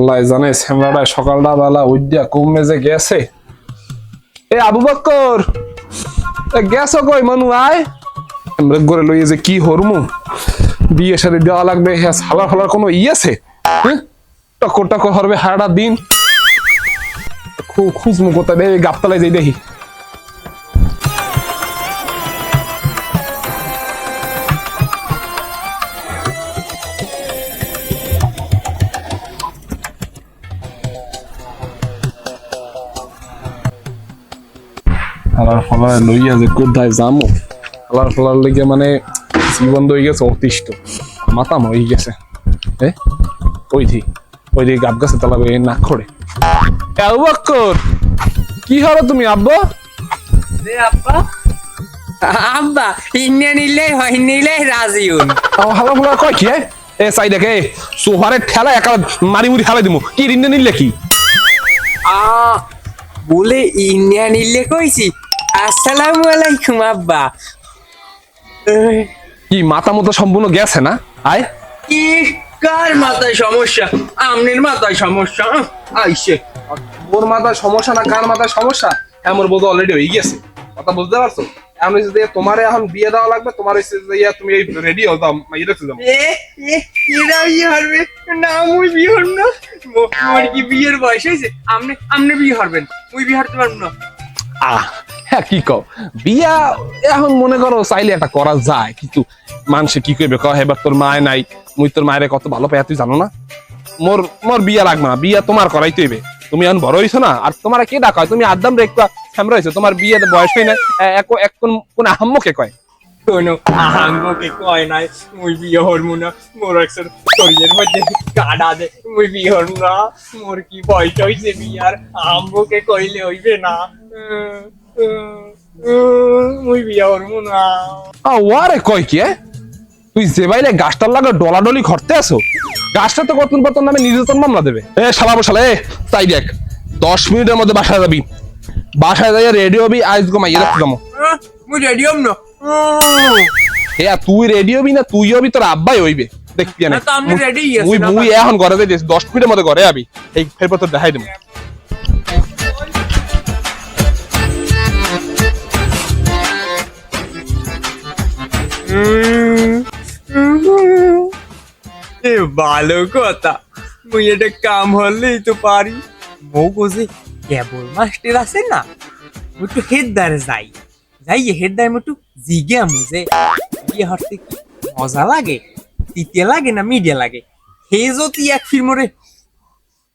আল্লাহ জানে শ্যামলাটা সকালটা বেলা উদ্যা কমে যে গেছে। এ আবু বক্কর গেছ কই মানু, আয়। আমরা করে লইয়ে যে কি হরমু? বিয়ে সাথে দেওয়া লাগবে হ্যাঁ হালার হালার কোনো ই আছে? হ্যাঁ? টকর টকর হরবে হারাটা দিন। খুব খুঁজমু কোথায় দেয় গাপতলায় যাই দেখি। হালার ফালার লইয়া যে কোথায় যামো হালার ফালার লইয়া মানে জীবন হয়ে গেছে অতিষ্ঠ মাথা হয়ে গেছে। এ? ওই দি ওই দি গাব গাছে তালাবে নাক খড়ে। বক্কর কি হলো তুমি আব্বা? রে আব্বা। আব্বা ইন্ডিয়া নিলে হয় নিলে রাজি হন। হালা ফালা কয় কি এ? চাই দেখে সোফারে ঠেলা একা মারি মুড়ি ফেলাই দিমু। কি রিন্নে নিলে কি? আ বলে ইন্ডিয়া নিলে কইছি আসসালামু আলাইকুম আব্বা। কি মাথা মতো সম্পূর্ণ গেছে না? আয়। কি কার মাথায় সমস্যা? আমনের মাথায় সমস্যা আইসে। ওর মাথায় সমস্যা না কার মাথায় সমস্যা? এমন বোধ অলরেডি হয়ে গেছে। কথা বুঝতে পারছ? এমন হচ্ছে যে তোমার এখন বিয়ে দেওয়া লাগবে তোমার ইয়া তুমি রেডি হও দাও রেখে দাও এ এরা বিয়ে না মুই বিয়ে হর না। মোর কি বিয়ের বয়স হয়েছে? আমনে আমনে বিয়ে হারবেন মুই বিয়ে হারতে পারব না। আহ হ্যাঁ কি কও? বিয়া, এখন মনে করো চাইলে একটা করা যায়, কিন্তু মানুষে কি কইবে? কয় এবার তোর মায় নাই, মুই তোর মায়ের কত ভালো পাই তুই জানো না? মোর মোর বিয়া লাগবে না, বিয়া তোমার করাই তৈবে তুমি এখন বড় হইছো না, আর তোমার কে ডাকা তুমি আদাম রে একটু সামরা হইছো, তোমার বিয়ে বয়স হয় না এক কোন কোন আহাম্মকে কয়? আহাঙ্গকে কয় নাই, মুই বিয়ে হরমু না, মোর একজন শরীরের দে, মুই বিয়ে হরমু না, মোর কি বয়স বিয়ার আহাঙ্গকে কইলে হইবে না মুই বিয়ে হরমু না ওয়ারে কয় কি তুই যে বাইরে গাছটার লাগে ডলাডলি খরতে আসো গাছটা তো নামে নির্যাতন মামলা দেবে? এ শালা বসালে তাই দেখ দশ মিনিটের মধ্যে বাসায় যাবি। বাসায় যাই রেডি হবি আজ গমাই রাখতে যাব আহ, মুই রেডি হম না। এ তুই রেডি হবি না তুই হবি তোর আব্বাই হইবে। দেখবি না মুই এখন ঘরে যাই দশ মিনিটের মধ্যে ঘরে যাবি এই ফেরপর তোর দেখাই দেবো। এ, ভালো কথা। মুই এটা কাম হলেই তো পারি। কেবল মাস্টার আছে না একটু যাই। যাই একটু জিগে কি মজা লাগে, তিতে লাগে না মিডিয়া লাগে? হে যদি এক ফিল্মরে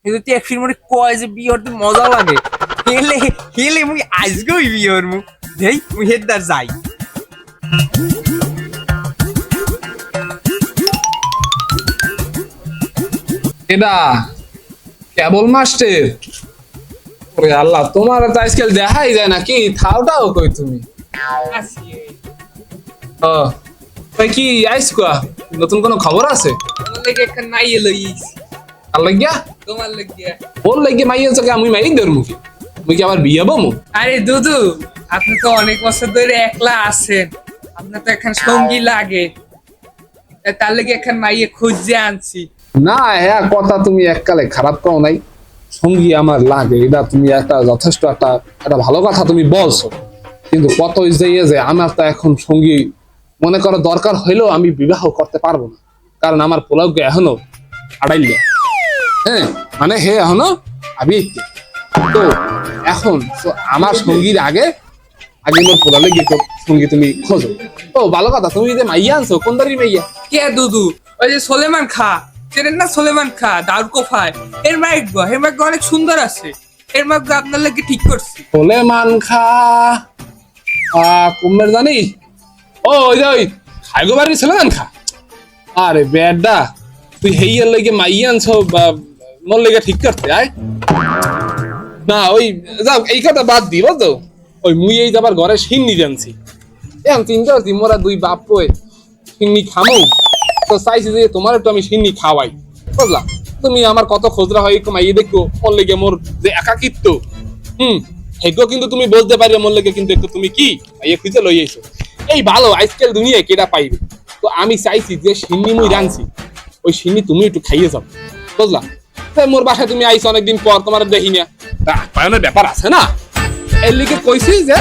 হে যদি এক ফিল্মরে কয় যে বিয়ে মজা লাগে, হেলে হেলে মুই আজকেই বিয়ে হরমু। যাই, মুই হেডদার যাই। এটা কেবল মাস্টার? ওরে আল্লাহ তোমার তো আজকাল দেখাই যায় না কি থাওটাও কই তুমি? ও কি আইস নতুন কোনো খবর আছে? আর লাগিয়া? তোমার লেগে ওর লাগিয়ে মাইয়া চোখে আমি মাই দের মুখে। মুই কি আবার বিয়ে বমু? আরে দুদু আপনি তো অনেক বছর ধরে একলা আছেন। আপনার তো এখন সঙ্গী লাগে। তার লেগে এখন মাইয়ে খুঁজে আনছি। না হ্যাঁ কথা তুমি এককালে খারাপ কও নাই। সঙ্গী আমার লাগে, এটা তুমি একটা যথেষ্ট একটা একটা ভালো কথা তুমি বলছো। কিন্তু কত যে ইয়ে যে আমার তো এখন সঙ্গী মনে করো দরকার হইলেও আমি বিবাহ করতে পারব না। কারণ আমার পোলাওকে এখনও আড়াইলে হ্যাঁ মানে হে এখনও আমি তো এখন আমার সঙ্গীর আগে আগে মোর পোলালে গিয়ে সঙ্গী তুমি খোঁজো। ও, ভালো কথা, তুমি যে মাইয়া আনছো, কোন দাঁড়িয়ে মাইয়া? কে দুদু? ওই যে সোলেমান খা। চেনেন না সোলেমান খা দাউর কোফায়। এর মাইক এর মাইক অনেক সুন্দর আছে। এর মাইক আপনার লাগে ঠিক করছি। বলে মান খা কুমের জানি? ও, ওই যে ওই খাইগো বাড়ি ছিল মান খা। আরে বেডা, তুই হেইয়ার লেগে মাইয়া আনছো, বা, মোর লেগে ঠিক করতে, আয়। না, ওই, যাও, এই কথা বাদ দিব তো ওই মুই এই যাবার ঘরে সিন্নি জানছি এখন চিন্তা করছি মোরা দুই বাপ কই। সিন্নি খামু। তো চাইছি যে তোমার একটু আমি সিন্নি খাওয়াই, বুঝলা? তুমি আমার কত খোঁজরা হয় কমাইয়ে দেখো মোর লেগে মোর যে একাকিত্ব। হুম হেগো কিন্তু তুমি বলতে পারি মোর লেগে কিন্তু একটু তুমি কি ইয়ে খুঁজে লই এসো এই ভালো আজকাল দুনিয়ায় কেটা পাইবে? তো আমি চাইছি যে সিন্নি মুই রানছি ওই সিন্নি তুমি একটু খাইয়ে যাও, বুঝলা? মোর বাসায় তুমি আইছো অনেকদিন পর, তোমার দেখি না। আপ্যায়নের ব্যাপার আছে না? এর লিগে কইছি যে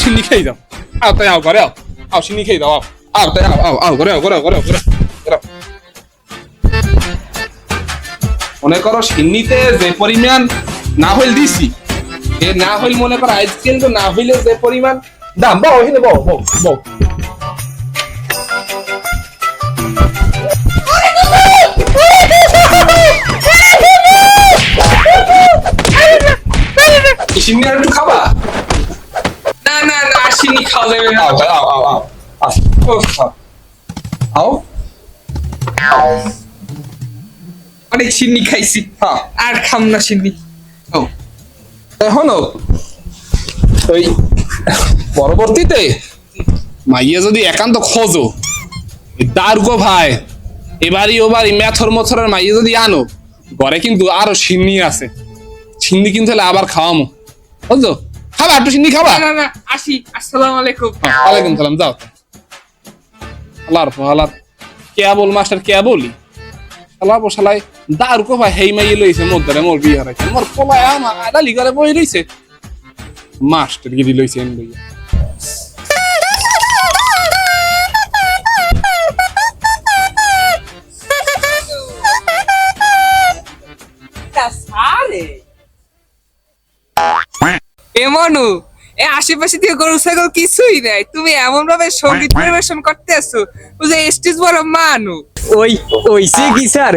চিনি খাই যাও। আও তাই আও করে আও আও চিনি খেয়ে দাও, আও। আও তাই আও আও আও করে আও করে আও করে মনে করো সিন্নিতে যে পরিমাণ না হইল দিছি এ না হইল মনে করো আজকাল তো না হইলে যে পরিমাণ দাম বউ বউ সিন্নি আর একটু খাবা? না না না আসিনি খাওয়া যাবে না। আও আও আও আও আও। অনেক সিন্নি খাইছি হ্যাঁ আর খাম না সিন্নি ও। এখনও? ওই পরবর্তীতে মাইয়া যদি একান্ত খোঁজো দারগো ভাই এবারই ওবারই মেথর মথরের মাইয়া যদি আনো ঘরে কিন্তু আরও সিন্নি আছে। সিন্নি কিন্তু হলে আবার খাওয়ামো। বুঝছ? খাবা একটু সিন্নি খাবা? না না আসি। আসসালামু আলাইকুম। হ্যাঁ, ওয়ালাইকুম সালাম যাও। আল্লাহর আল্লাহ কে বল মাস্টার কে বলি শালা বসালাই দার কো ভাই হেই মাই লইছে মোর ধরে মোর বিয়ে হরাইছে মোর পোলায় আমার আদালি করে বই রইছে মাস্টার গিরি লইছে এন লইয়া এমনু এ আশেপাশে দিয়ে গরু ছাগল কিছুই নাই। তুমি এমন ভাবে সংগীত পরিবেশন করতে আসো ও যে স্টেজ বড় মানু। ওই ওইসে কি স্যার?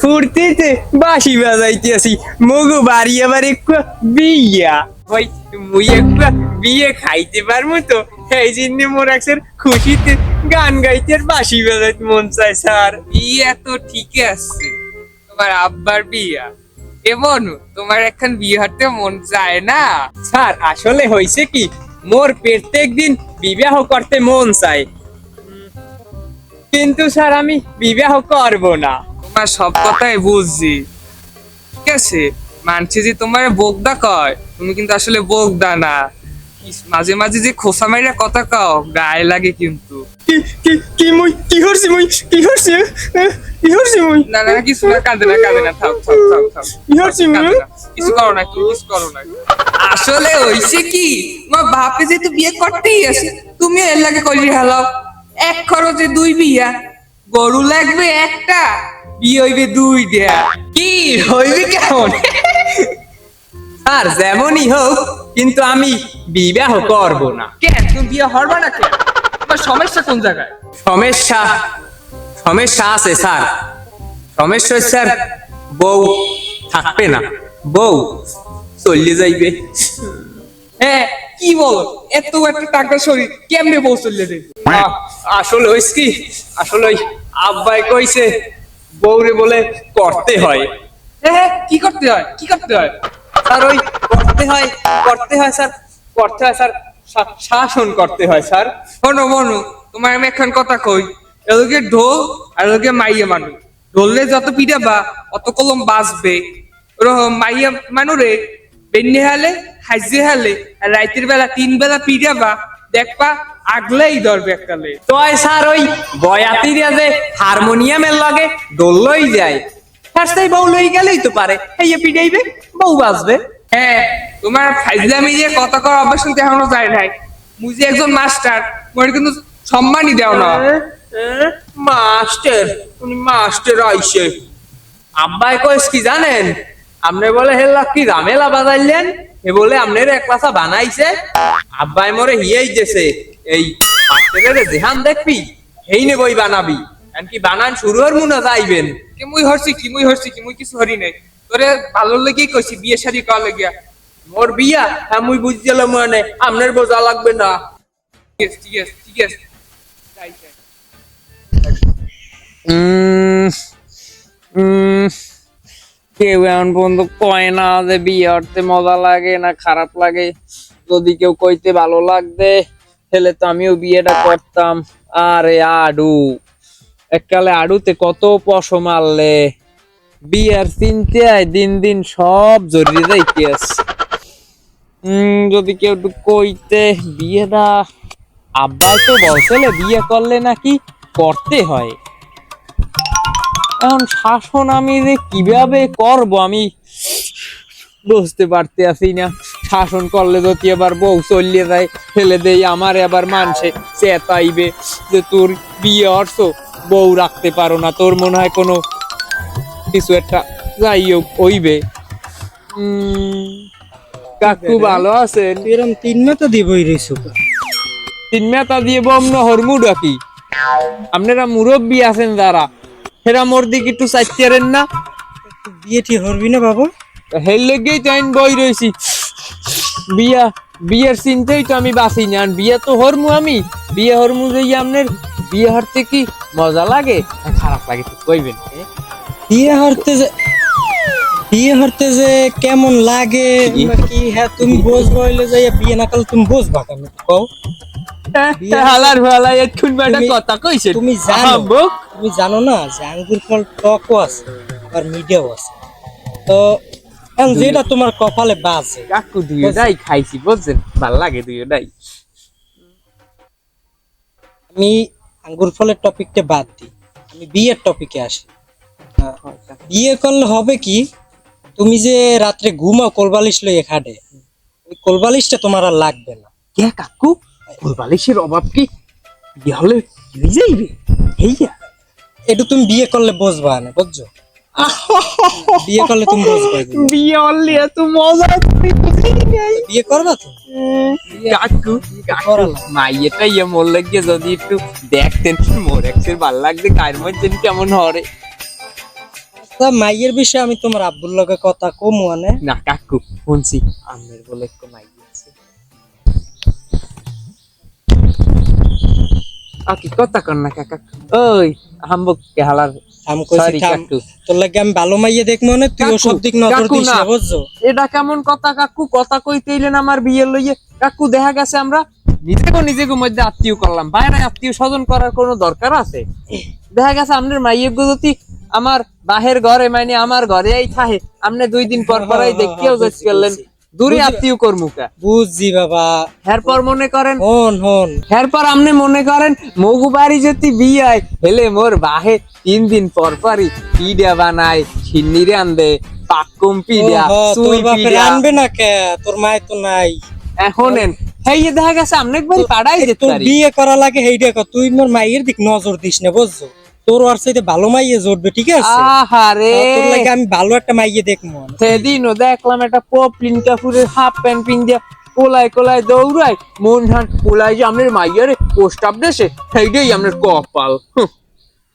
ফুর্তিতে বাঁশি বাজাইতে আসি মগু বাড়ি আবার একটু বিয়া। ওই মুই একটু বিয়ে খাইতে পারব তো। এই জন্য মোর একসের খুশিতে গান গাইতে আর বাঁশি বাজাইতে মন চায় স্যার। বিয়ে তো ঠিকই আছে। তোমার আব্বার বিয়া। এমন তোমার এখন বিয়ে হতে মন চায় না? স্যার, আসলে হয়েছে কি, মোর প্রত্যেক দিন বিবাহ করতে মন চায়। কিন্তু স্যার, আমি বিবাহ করব না। তোমার সব কথাই বুঝছি। ঠিক আছে, মানছি যে তোমার বোগদা কয়, তুমি কিন্তু আসলে বোগদা না। মাঝে মাঝে যে খোসা মাইরা কথা কও, গায়ে লাগে কিন্তু। কি কি কি মুই, কি হরছি মুই, কি হরছি আহ, কি হরছি মুই না না কিছু না কাঁদে না কাঁদে না থাক থাক থাক থাক কি হরছি মুই কাঁদে না। কিছু করো না তুমি কিছু করো না। আসলে হইছে কি বাপে যেহেতু বিয়ে করতেই আছে তুমি এর লাগে হ্যালো এক খরচে দুই বিয়া গরু লাগবে একটা বিয়ে হইবে দুই দেয়া। কি হইবে কেমন? স্যার যেমনই হোক কিন্তু আমি বিবাহ করব না। কেন তুমি বিয়ে হরবা না কেন তোমার সমস্যা কোন জায়গায়? সমস্যা সমস্যা আছে স্যার। সমস্যা স্যার বউ থাকবে না। বউ চলে যাইবে। হ্যাঁ কি বলো? এত একটা টাকা শরীর কেমনে পৌঁছলে রে আ- আসলে হইছে কি? আসলে ওই আব্বাই কইছে বউরে বলে করতে হয়। হ্যাঁ হ্যাঁ কি করতে হয়? কি করতে হয়? স্যার ওই করতে হয় করতে হয় স্যার করতে হয় স্যার শাসন করতে হয় স্যার। শোনো মনু তোমার আমি এখন কথা কই। এলোকে ঢোল আর এলোকে মাইয়া মানু। ঢোললে যত পিড়াবা অত কলম বাঁচবে ওরকম মাইয়া মানুরে বেন্নে হালে হাজে হালে আর রাইতের বেলা তিন বেলা পিড়াবা দেখবা আগলেই ধরবে এককালে তয় স্যার ওই বয়াতিরা যে হারমোনিয়ামের লগে যায়। স্যার বউ লই গেলেই তো পারে এই পিটাইবে বউ বাজবে। হ্যাঁ তোমার ফাইজলামি দিয়ে কথা কর অভ্যাস এখনও যায় নাই। যে একজন মাস্টার মনে কিন্তু সম্মানই দেও না। মাস্টার, উনি মাস্টার আইসে। আব্বাই কইস কি জানেন? আপনি বলে হেল্লা কি রামেলা বাজাইলেন? এ বলে আপনার এক ক্লাসা বানাইছে। আব্বাই মরে হিয়েই গেছে। এই মাস্টারের যেহান দেখবি এই নে বই বানাবি। কি বানান শুরু হর মুনা যাইবেন? কি মুই হরছি, কি মুই হরছি, কি মুই কিছু হরি নাই। তোরে ভালো লেগেই কইছি, বিয়ে শাড়ি করা লাগিয়া মোর বিয়া হ্যাঁ মুই বুঝছিলাম মানে আপনার বোঝা লাগবে না। ঠিক আছে ঠিক আছে ঠিক আছে। কেউ এমন পর্যন্ত কয় না যে বিয়ে হতে মজা লাগে না খারাপ লাগে। যদি কেউ কইতে ভালো লাগবে, তাহলে তো আমিও বিয়েটা করতাম। আরে আডু, এককালে আডুতে কত পশো মারলে। বিয়ের চিন্তায় দিন দিন সব জড়িয়ে যাইতে আছে যদি কেউ একটু কইতে, বিয়েটা আব্বাই তো বলছে বিয়ে করলে নাকি করতে হয়। এখন শাসন আমি যে কীভাবে করব আমি বুঝতে পারতে আছি না। শাসন করলে যদি আবার বউ চলিয়ে যায় ফেলে দেয় আমার আবার মানসে চেতাইবে যে তোর বিয়ে অর্থ বউ রাখতে পারো না। তোর মনে হয় কোনো কিছু একটা যাই হোক হইবে। উম, কাকু ভালো আছেন? এরম তিন দিবই রইছো তিন মেতা দিয়ে বমন হরমু ডাকি আপনারা মুরব্বী আছেন যারা সেরা মোর দিকে একটু চাইতেন না। বিয়ে ঠিক হরবি না বাবা? হের লেগেই তো আমি বই রয়েছি বিয়া বিয়ের চিন্তাই তো আমি বাঁচি না। আর বিয়ে তো হরমু আমি। বিয়ে হরমু যে আপনার বিয়ে হরতে কি মজা লাগে? খারাপ লাগে তো কইবেন? বিয়ে হরতে যে বিয়ে হরতে যে কেমন লাগে? কি? হ্যাঁ তুমি বোঝ বইলে যাইয়া বিয়ে না করলে তুমি বোঝবা কেন? কও। হালার এক্ষুন তুমি- কথা কইছেন। তুমি জানো। তুমি জানো না যে আঙ্গুর ফল টকও আছে আর মিডিয়াও আছে। তো যেটা তোমার কপালে বাজে। কাকু দুইটাই খাইছি বুঝছেন? ভালো লাগে দুইটাই আমি আঙ্গুর ফলের টপিকটা বাদ দিই। আমি বিয়ের টপিকে আসি। বিয়ে করলে হবে কি তুমি যে রাত্রে ঘুমাও কোলবালিশ লইয়ে খাটে ওই কোলবালিশটা তোমার আর লাগবে না। কে কাকু? ফুলবালিশের অভাব কি? বিয়ে হলে হয়ে যাইবে? হেইয়া। একটু তুমি বিয়ে করলে বুঝবা না বুঝছ? বিয়ে করলে তুমি বুঝবা বিয়ে হলে এত মজা তুমি বুঝি নাই। বিয়ে করবা তো? কাকু কাকু মাইয়েটা ইয়ে মোর লাগিয়ে যদি একটু দেখতেন মোর একসের ভালো লাগছে কার মধ্যে কেমন হরে। তা মাইয়ের বিষয়ে আমি তোমার আব্বুর লগে কথা কম মানে না কাকু শুনছি। আমের বলে একটু মাইয়ে আকি কথা কর না কাকা ওই হাম্বক কেহালার থাম কইছি থাম। তোর লাগে আমি ভালো মাইয়ে দেখব না তুই ওসব দিক নজর দিস না। বুঝছ এটা কেমন কথা কাকু কথা কইতে এলেন আমার বিয়ে লইয়ে কাকু দেখা গেছে আমরা নিজেকে নিজেকে মধ্যে আত্মীয় করলাম বাইরে আত্মীয় স্বজন করার কোনো দরকার আছে দেখা গেছে আপনার মাইয়ের যদি আমার বাহের ঘরে মানে আমার ঘরে এই থাহে আপনি দুই দিন পর পরাই দেখিয়েও যাচ্ছি। দূরে আত্মীয় কর্মুকা বুঝছি বাবা। এরপর মনে করেন হন হন। এরপর আপনি মনে করেন মগু বাড়ি যদি বিয়ে হয় হেলে মোর বাহে তিন দিন পর পরই পিডা বানায় ছিন্নি রান্দে পাক্কুম পিডা সুই বাপের আনবে না কে? তোর মায় তো নাই। এখন হেই দেখা গেছে আপনি একবার পাড়াই যেতে তোর বিয়ে করা লাগে কর। তুই মোর মাইয়ের দিক নজর দিস না বুঝছ? তোর আর সাথে ভালো মাইয়ে জড়বে ঠিক আছে? আহারে। তোর লাগে আমি ভালো একটা মাইয়ে দেখব। সেদিনও দেখলাম একটা পপলিন কাপুরের হাফ প্যান্ট পিন দিয়া কোলায় কোলায় দৌড়ায় মন ধান কোলায় যে আপনার মাইয়ারে পোস্ট আপ দেশে সেইটাই আপনার কপাল।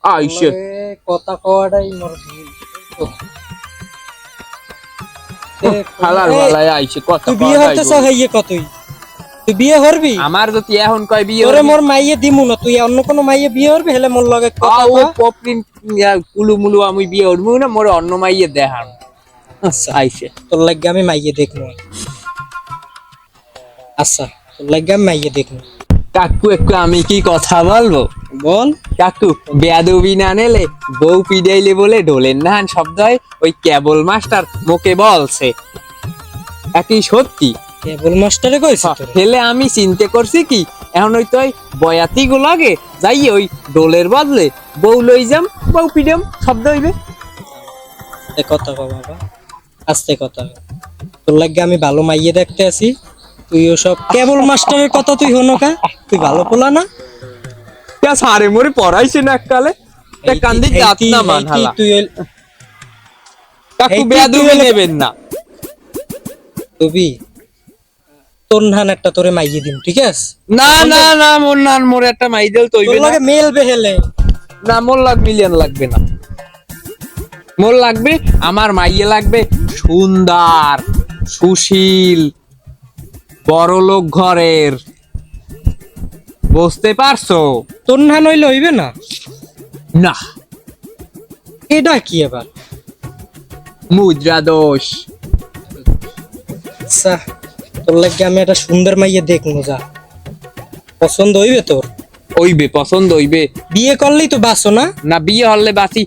আইসে। কথা কওয়াটাই মোর খালার বেলায় আইসে কথা তুই বিয়ে হতে। হইয়ে কতই? তুই বিয়ে করবি? আমার যদি এখন কয় বিয়ে তোরে মোর মাইয়ে দিমু না তুই অন্য কোনো মাইয়ে বিয়ে করবি? হেলে মোর লগে কথা ও। পপলিন কুলু মুলু আমি বিয়ে হইবো না মোর অন্য মাইয়ে দেখান। আচ্ছা আইসে। তোর লাগে আমি মাইয়ে দেখব আচ্ছা তোর লাগে আমি মাইয়ে দেখব কাকু একটু আমি কি কথা বলব? বল। কাকু বেয়াদবি না নেলে বউ পিডাইলে বলে ডোলের নাহান শব্দ হয় ওই কেবল মাস্টার মোকে বলছে। একই সত্যি? কেবল মাস্টারে কইছে তোরে? হেলে আমি চিন্তা করছি কি এখন ওই তো বয়াতি গুলাগে যাই ওই ডোলের বদলে বউ লই যাম বউ পিডাম শব্দ হইবে। আস্তে কথা বাবা আস্তে কথা তোর লাগে আমি ভালো মাইয়ে দেখতে আছি তুই সব কেবল মাস্টারের কথা তুই হনো কা? তুই ভালো পোলা না? তা সারে মোরে পড়াইছে না এককালে? তা কান্দি এই- না মান হালা। তুই কাকু বেয়াদবি নেবেন না। তোর নান একটা তোরে মাইয়ে দিম ঠিক আছে? না না না মোর না মোর একটা তোর তৈবে লাগে মেলবে হেলে না মোর লাগ মিলিয়ন লাগবে না। মোর লাগবে আমার মাইয়ে লাগবে সুন্দর সুশীল বড়লোক ঘরের। বুঝতে পারছ? তোর নান হইলে হইবে না? না। এটা কি এবার মুদ্রা দোষ। আচ্ছা। তোর লাগে আমি একটা সুন্দর মাইয়ে দেখব যা। পছন্দ হইবে তোর? হইবে পছন্দ হইবে। বিয়ে করলেই তো বাসো না? না বিয়ে হলে বাসি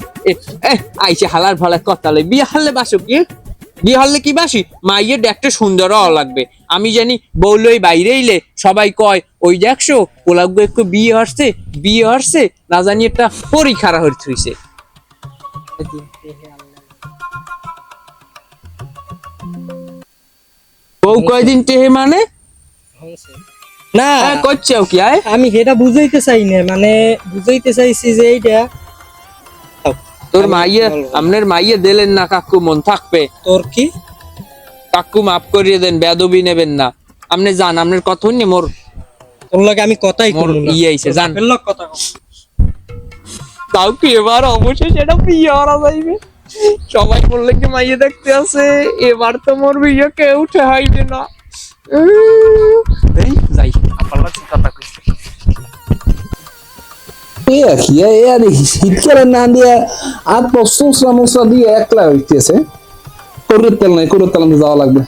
আইসে হালার ফালার কথা লই। বিয়ে হলে বাসো কি? বিয়ে হলে কি বাসি মাইয়ের দেখতে সুন্দর হওয়া লাগবে। আমি জানি বউলই বাইরে এলে সবাই কয় ওই দেখছ ওলাগো একটু বিয়ে হচ্ছে বিয়ে হচ্ছে। না জানি একটা পরীক্ষারা হচ্ছে বউ কয়দিন টেহে মানে? না। হ্যাঁ করছে কি আয়। আমি সেটা বুঝাইতে চাই না মানে বুঝাইতে চাইছি যে এইটা তোর আমি মাইয়ে বলব। আপনার মাইয়ে দিলেন না কাকু মন থাকবে। তোর কি? কাকু মাফ করিয়ে দেন বেদবি নেবেন না। আপনি যান আপনার কথা শুনি মোর তোর লগে আমি কথাই মোর ইয়ে আইছে, লগ কথা তাও কি এবার অবশ্যই সেটা বিয়ে করা যাইবে। সবাই বললে কি মাইয়ে দেখতে আছে? এবার তো মোর বিয়ে কেউ উঠে হাইবে না। এই, যাই আপনার কথা কইছে এ কি, এ আর শীতকালে না দিয়ে আর মশলা মশলা দিয়ে তেল নাই করুর তেল যাওয়া লাগবে।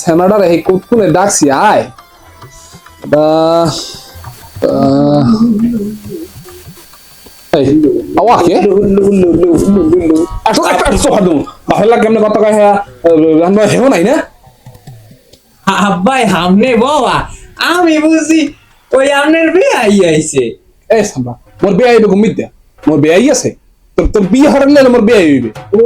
সেনাডার এই কোতকুনে ডাকছি, আয়। দা এই আওয়া একটা সোফা দু বাহেলা কেমনে কথা কয় হ্যাঁ রান্না হেও নাই না? আব্বাই হামনে বাবা আমি বুঝি ওই আপনার বিয়ে আই আইছে। এই সাম্বা মোর বিয়ে আইবে ঘুমিত দে মোর বিয়ে আই আছে? তোর তোর বিয়ে হারালে মোর বিয়ে আইবে ও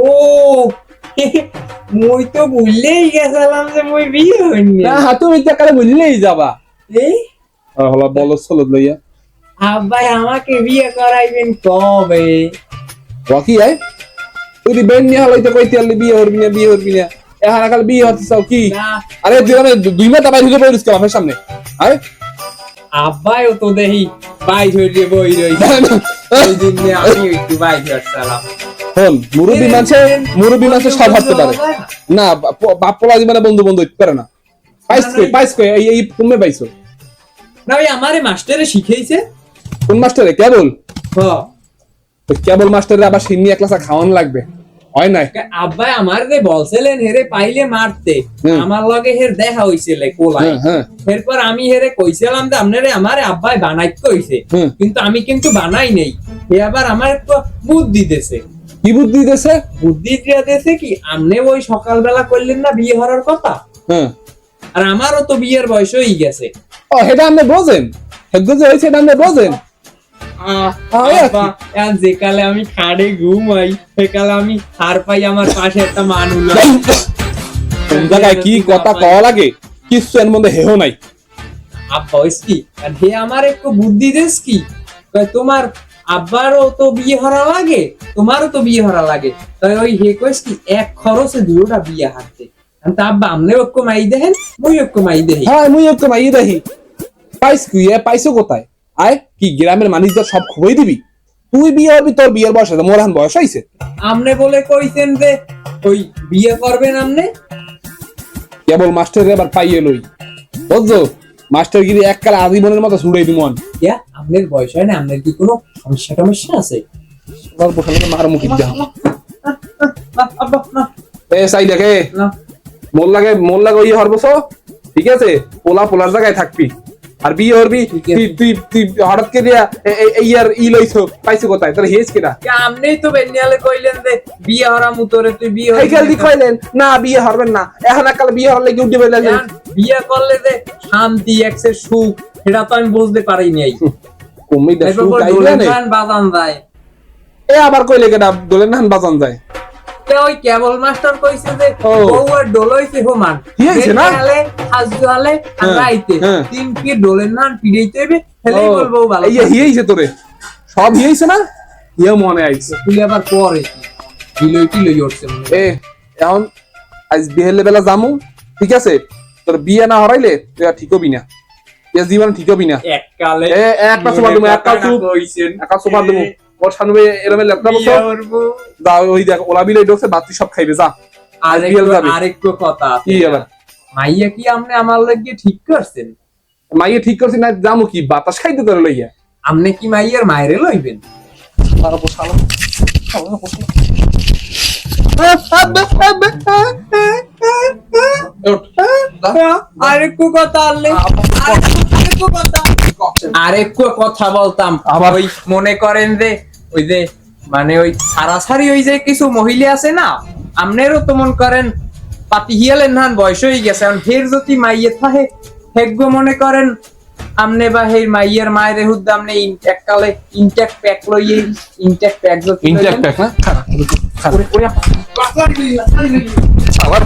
মুই তো ভুললেই গেছিলাম যে মুই বিয়ে হইনি। না হাতু ইত্যা কালে বুঝলেই যাবা। এই? হলা বল চলো লইয়া। আব্বাই আমাকে বিয়ে করাইবেন কবে? বাকি আয় তুই বেন নিয়ে হলাইতে কইতে আলি বিয়ে না বিয়ে হরবি না। এখন কাল বিয়ে হতে চাও কি? আরে তুই আমি দুই মাস বাইরে ঢুকে পড়িস আমার সামনে। আব্বাইও তো হইলে বই রইছে। ওই জন্য আমি একটু হন মুরব্বী মানুষে মুরব্বী মানুষে সব হারতে পারে। না বাপ- পোলা জীবনে বন্ধু বন্ধু পারে না। পাইস কই পাইস কই এই কমে পাইছো। না ওই আমারে মাস্টারে শিখাইছে। কোন মাস্টারে? কেবল? হ। ওই কেবল মাস্টারে আবার সিন্নি এক ক্লাসা খাওয়ান লাগবে। হয় নাই? আব্বাই আমার যে বলছিলেন হেরে পাইলে মারতে। আমার লগে হের দেখা হইছিল কোলাই হ্যাঁ হ্যাঁ। এরপর আমি হেরে কইছিলাম যে আপনারে আমারে আব্বাই বানাইতে কইছে। কিন্তু আমি কিন্তু বানাই নেই। হে আবার আমার একটু বুদ্ধি দিতেছে। কি বুদ্ধি দিতেছে? বুদ্ধি দিয়া দিতেছে কি আপনি ওই সকালবেলা করলেন না বিয়ে হওয়ার কথা? হ্যাঁ। আর আমারও তো বিয়ের বয়স হয়ে গেছে। ও সেটা আপনি বোঝেন। যে হয়েছে এটা আপনি বোঝেন। আহ, হয় আর কি। আব্বা, এখন যে কালে আমি খাড়ে ঘুমাই সেকালে আমি হার পাই আমার পাশে একটা মানুষ। কি কথা কওয়া লাগে? কিছু এর মধ্যে হেও নাই। আব্বা হইস কি আর হে আমার একটু বুদ্ধি দেস কি তোমার আব্বারও তো বিয়ে হরা লাগে তোমারও তো বিয়ে হরা লাগে। তাই ওই হে কইস কি এক খরচে দুটা বিয়ে হারতে তা আব্বা আমনে ঐক্য মাই দেখেন মুই ঐক্য মাই দেখি। হ্যাঁ মুই একটু নাই দেখি। পাইস কি এ পাইছো কোথায়? আয় কি গ্রামের মানুষদের সব খবই দিবি? তুই বিয়ে হবি তোর বিয়ের বয়স আছে মোর এখন বয়স হয়েছে আমনে বলে কইছেন যে ওই বিয়ে করবেন আমনে? কেবল মাস্টার এবার পাইয়ে লই বুঝছ? মাস্টার গিরি এককালে আজীবনের মতো ছুড়াই দিমন ইয়া আপনার বয়স হয় না আপনার কি কোনো সমস্যা টমস্যা আছে? তোর বসালে মার মুখি আব্বা না এ সাই দেখে না। মোর লাগে মোর লাগে ইয়ে হরবছ ঠিক আছে? পোলা পোলার জায়গায় থাকবি। আর বিয়ে হরবি ঠিক আছে। তুই তুই তুই হঠাৎ করে দিয়া এই আর ই লইছো পাইছো কোথায়? তোর হেস কিনা আপনিই তো বেনিয়ালে কইলেন যে বিয়ে হরা মুতরে তুই বিয়ে এই কাল দি কইলেন না বিয়ে হরবেন না। এখন একাল বিয়ে হরলে কি উঠে বেলা এখন বিয়ে করলে যে শান্তি একসে সুখ সেটা তো আমি বুঝতে পারি নাই। কমি দে এরপর ডোলের বাজান যায়। এ আবার কইলে কেডা দোলের নান বাজান যায়। ওই কেবল মাস্টার কইছে যে ও। বউ ডোল হইছে হোমান হইছে না? হ্যাঁ, রাইতে। হ্যাঁ। তিন কি নান পিড়াইতে বলব ভালো হিয়েছে তোরে। সব না? ইয়ে মনে আইছে। তুই আবার পরে কি লই কি লই উঠছে হয়। এ এখন আজ বিহেলে বেলা যামু ঠিক আছে? তোর বিয়ে না হরাইলে তুই আর ঠিক হবি না। জীবন ঠিক হবি না। এককালে একটা সোফা দেবো একটা সোফা দেবো। ওর সামনে এরমে করব যা ওই দেখ ওলা বিলে ঢুকছে বাতি সব খাইবে যা আর আরেকটু কথা কি আবার মাইয়া কি আপনি আমার লাগে ঠিক করছেন মাইয়ে ঠিক করছি না যামু কি বাতাস খাইতে তোর লইয়া আপনি কি মাইয়ার মায়েরে লইবেন তারা বসালো। আরেকটু কথা আনলে আরেকটু কথা বলতাম আবার? ওই মনে করেন যে ওই যে মানে ওই সারাসারি ওই যে কিছু মহিলা আছে না আমনেরও তো মন করেন পাতি হিয়ালেন নান বয়স হয়ে গেছে এখন ফের যদি মাইয়ে থাকে হেগ্য মনে করেন আমনে বা হের মাইয়ের মায়ের হুদ্দা আমনে এককালে ইনটেক প্যাক লইয়ে ইনটেক প্যাক যদি ইনটেক প্যাক না খারাপ। আবার